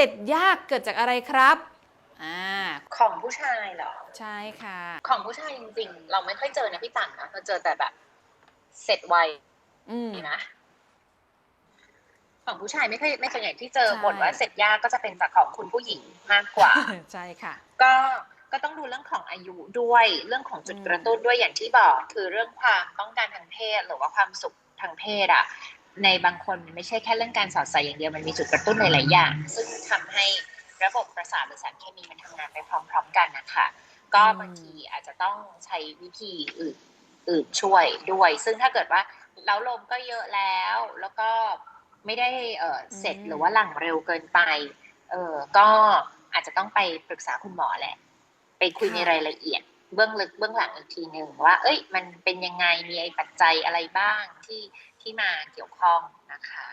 ร็จยากเกิดจากอะไรครับอ่าของผู้ชายเหรอ ใช่ค่ะ ของผู้ชายจริง ๆ เราไม่ค่อยเจอนะพี่ตังนะเราเจอแต่แบบ เสร็จไวอืมนี่นะของผู้ชายไม่ค่อยไม่ส่วนใหญ่ที่เจอใช่บ่นว่าเสร็จยากก็จะเป็นจากของคุณผู้หญิงมากกว่า ใช่ค่ะ ก็ก็ต้องดูเรื่องของอายุด้วยเรื่องของจุดอืมกระตุ้นด้วยอย่างที่บอก คือเรื่องความต้องการทางเพศหรือว่าความสุขทางเพศอะ ในบางคนมันไม่ใช่แค่เรื่องการสอดใส่อย่างเดียวมันมีจุดกระตุ้นหลายๆอย่าง ซึ่งทำให้ระบบประสาทหรือสารเคมีมันทำงานไปพร้อม ๆ กันนะคะก็อืมบางทีอาจจะต้องใช้วิธีอื่นอื่นช่วยด้วย ซึ่งถ้าเกิดว่าเล้าลมก็เยอะแล้ว แล้วก็ไม่ได้เออเสร็จหรือว่าหลังเร็วเกินไป เออก็อาจจะต้องไปปรึกษาคุณหมอแหละ ไปคุยในรายละเอียด เบื้องลึกเบื้องหลังอีกทีหนึ่งว่า เอ้ย มันเป็นยังไงมีไอ้ปัจจัยอะไรบ้างที่ ที่มาเกี่ยวข้องนะคะ